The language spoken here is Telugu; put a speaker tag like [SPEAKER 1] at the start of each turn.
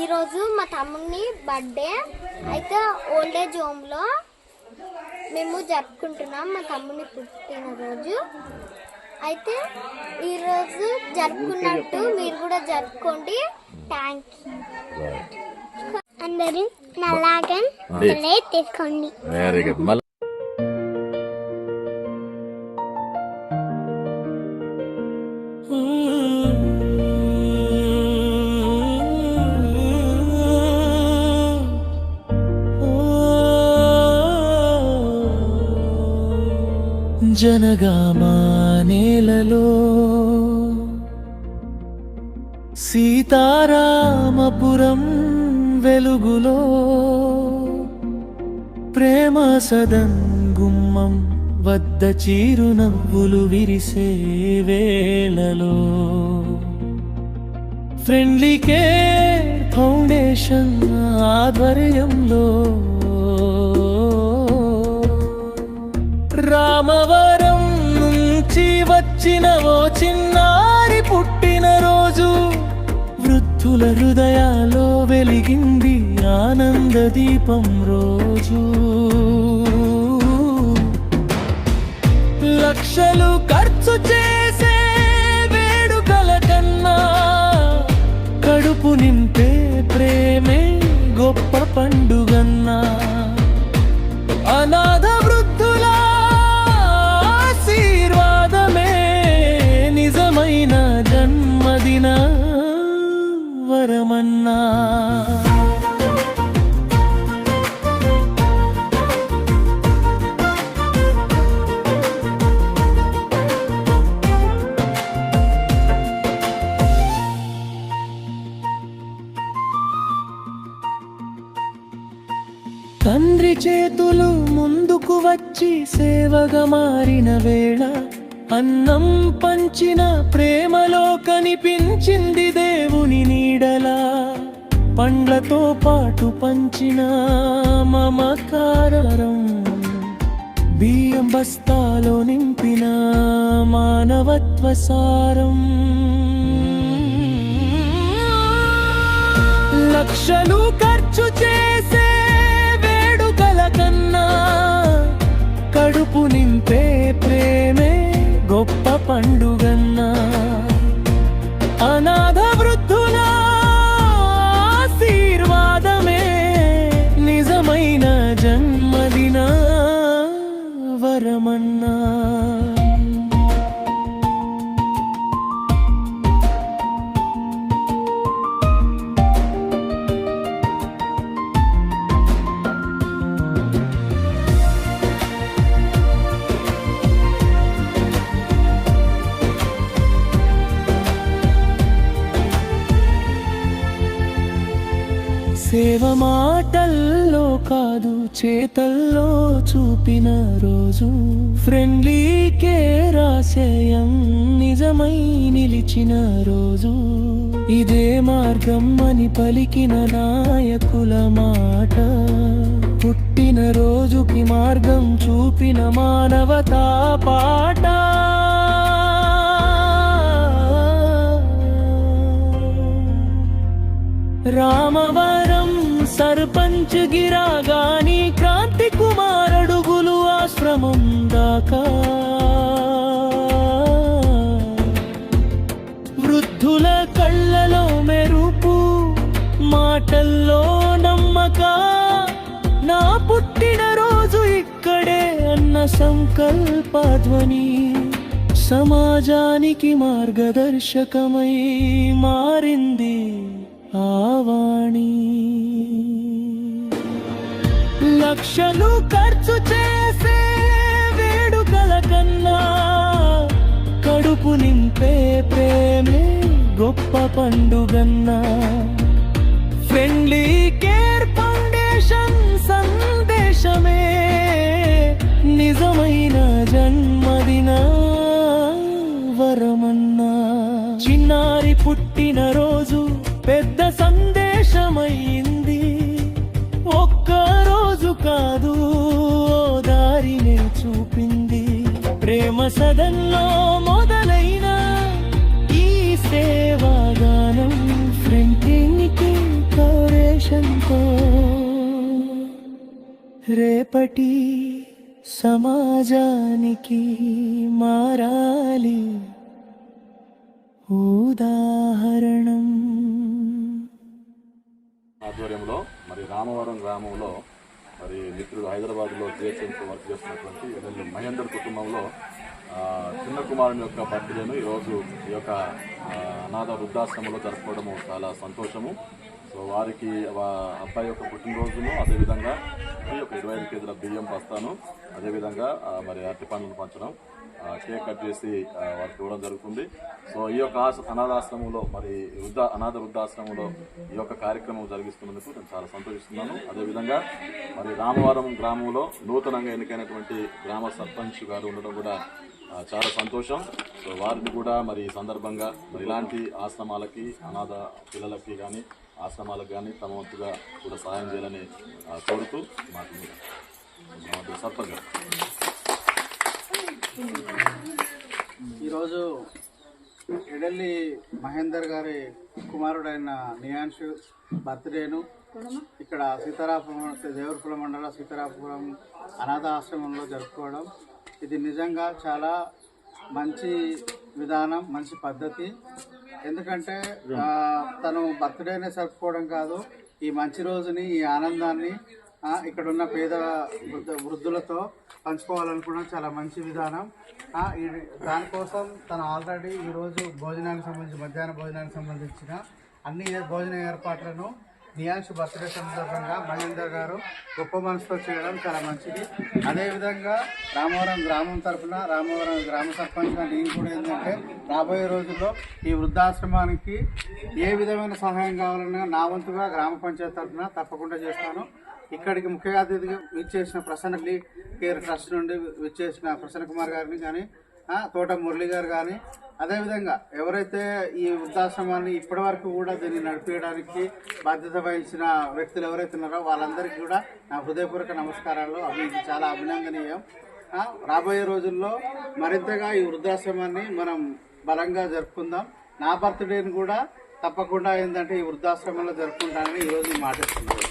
[SPEAKER 1] ఈరోజు మా తమ్ముని బర్త్డే అయితే ఓల్డ్ ఏజ్ హోమ్లో మేము జరుపుకుంటున్నాం మా తమ్ముని పుట్టినరోజు. అయితే ఈరోజు జరుపుకున్నట్టు మీరు కూడా జరుపుకోండి. థ్యాంక్ యూ అందరూ నల్లాగా తీసుకోండి.
[SPEAKER 2] వెరీ గుడ్ మళ్ళీ
[SPEAKER 3] జనగామా నేలలో. సీతారామపురం వెలుగులో ప్రేమ సదన్ గుమ్మం వద్ద చిరునవ్వులు విరిసే వేళలో. ఫ్రెండ్లీ కేర్ ఫౌండేషన్ ఆధ్వర్యంలో రామవరం నుంచి వచ్చిన ఓ చిన్నారి పుట్టిన రోజు వృద్ధుల హృదయాలో వెలిగింది ఆనంద దీపం రోజు. లక్షలు ఖర్చు చేసే వేడుకల కన్నా కడుపు నింపే ప్రేమే గొప్ప పండుగన్నా. అనాథ వరమన్నా. తండ్రి చేతులు ముందుకు వచ్చి సేవగా మారిన వేళ అన్నం పంచిన ప్రేమలో కనిపించింది దేవుని నీడలా. పండ్లతో పాటు పంచిన మమకారం. బియ్యం బస్తాలో నింపిన మానవత్వ సారం. లక్షలు ఖర్చు చేసే వేడుకల కన్నా కడుపు నింపే ప్రేమే గొప్ప పండుగ. సేవ మాటల్లో కాదు చేతల్లో చూపిన రోజు. ఫ్రెండ్లీ కేర్ ఆశయం నిజమై నిలిచిన రోజు. ఇదే మార్గం అని పలికిన నాయకుల మాట. పుట్టిన రోజుకి మార్గం చూపిన మానవతా పాట. రామవరం సర్పంచ్ గిరాగాని క్రాంతి కుమారడుగులు ఆశ్రమం దాకా. వృద్ధుల కళ్ళలో మెరుపు మాటల్లో నమ్మక. నా పుట్టిన రోజు ఇక్కడే అన్న సంకల్పధ్వని. సమాజానికి మార్గదర్శకమై మారింది ఆవాణి. లక్షలు ఖర్చు చేసే వేడుకల కన్నా కడుపు నింపే ప్రేమే గొప్ప పండుగన్నా. ఫ్రెండ్లీ కేర్ ఫౌండేషన్ సందేశమే నిజమైన జన్మదిన వరమన్నా. చిన్నారి పుట్టిన రోజు పెద్ద సందేశం ప్రేమ సదన్లో మొదలైన ఈ సేవాగానం ఫ్రెంకింగ్కి కౌరేషన్తో. రేపటి సమాజానికి మారాలి ఉదాహరణం.
[SPEAKER 2] ఆధ్వర్యంలో మరి రామవరం గ్రామంలో మరి మిత్రుడు హైదరాబాద్లో జిహెచ్ఎంతో వర్క్ చేస్తున్నటువంటి ఎమ్మెల్యే మహేందర్ కుటుంబంలో చిన్న కుమారుని యొక్క బర్త్డేను ఈరోజు ఈ యొక్క అనాథ వృద్ధాశ్రమంలో జరుపుకోవడము చాలా సంతోషము. వారికి వా అబ్బాయి యొక్క పుట్టినరోజును అదేవిధంగా ఈ యొక్క ఇరవై ఐదు కేజీల బియ్యం బస్తాను అదేవిధంగా మరి అరటి పండ్లను పంచడం కేక్ కట్ చేసి వారికి ఇవ్వడం జరుగుతుంది. సో ఈ యొక్క ఆశ- అనాథాశ్రమంలో మరి వృద్ధ అనాథ వృద్ధాశ్రమంలో ఈ యొక్క కార్యక్రమం జరిగిస్తున్నందుకు నేను చాలా సంతోషిస్తున్నాను. అదేవిధంగా మరి రామవరం గ్రామంలో నూతనంగా ఎన్నికైనటువంటి గ్రామ సర్పంచ్ గారు ఉండడం కూడా చాలా సంతోషం. సో వారిని కూడా మరి సందర్భంగా మరి ఇలాంటి ఆశ్రమాలకి అనాథ పిల్లలకి కానీ ఆశ్రమాలకు కానీ తమ వంతుగా కూడా సహాయం చేయాలని కోరుతూ మాకు సర్పంచ్
[SPEAKER 4] ఈరోజు ఎడల్లి మహేందర్ గారి కుమారుడైన నియాన్షు బర్త్డేను ఇక్కడ సీతారాపురం దేవరపురం మండల సీతారాపురం అనాథ ఆశ్రమంలో జరుపుకోవడం. ఇది నిజంగా చాలా మంచి విధానం మంచి పద్ధతి. ఎందుకంటే తను బర్త్డేనే జరుపుకోవడం కాదు. ఈ మంచి రోజుని ఈ ఆనందాన్ని ఇక్కడ ఉన్న పేద వృద్ధ వృద్ధులతో పంచుకోవాలనుకోవడం చాలా మంచి విధానం. దానికోసం తను ఆల్రెడీ ఈరోజు భోజనానికి సంబంధించి మధ్యాహ్న భోజనానికి సంబంధించిన అన్ని భోజన ఏర్పాట్లను నియాన్స్ బర్త్డే సందర్భంగా మహేందర్ గారు గొప్ప మనసుతో చేయడం చాలా మంచిది. అదేవిధంగా రామవరం గ్రామం తరఫున రామవరం గ్రామ సర్పంచ్గా నేను కూడా ఏంటంటే రాబోయే రోజుల్లో ఈ వృద్ధాశ్రమానికి ఏ విధమైన సహాయం కావాలన్నా నా వంతుగా గ్రామ పంచాయతీ తరఫున తప్పకుండా చేస్తాను. ఇక్కడికి ముఖ్య అతిథిగా విచ్చేసిన ప్రసన్న కేర్ ట్రస్ట్ నుండి విచ్చేసిన ప్రసన్న కుమార్ గారిని కానీ తోట మురళి గారు కానీ అదేవిధంగా ఎవరైతే ఈ వృద్ధాశ్రమాన్ని ఇప్పటి వరకు కూడా దీన్ని నడిపించడానికి బాధ్యత వహించిన వ్యక్తులు ఎవరైతే ఉన్నారో వాళ్ళందరికీ కూడా నా హృదయపూర్వక నమస్కారాలు. అవి చాలా అభినందనీయం. రాబోయే రోజుల్లో మరింతగా ఈ వృద్ధాశ్రమాన్ని మనం బలంగా జరుపుకుందాం. నా బర్త్డేని కూడా తప్పకుండా ఏంటంటే ఈ వృద్ధాశ్రమంలో జరుపుకుంటానని ఈరోజు మాటిస్తున్నాను.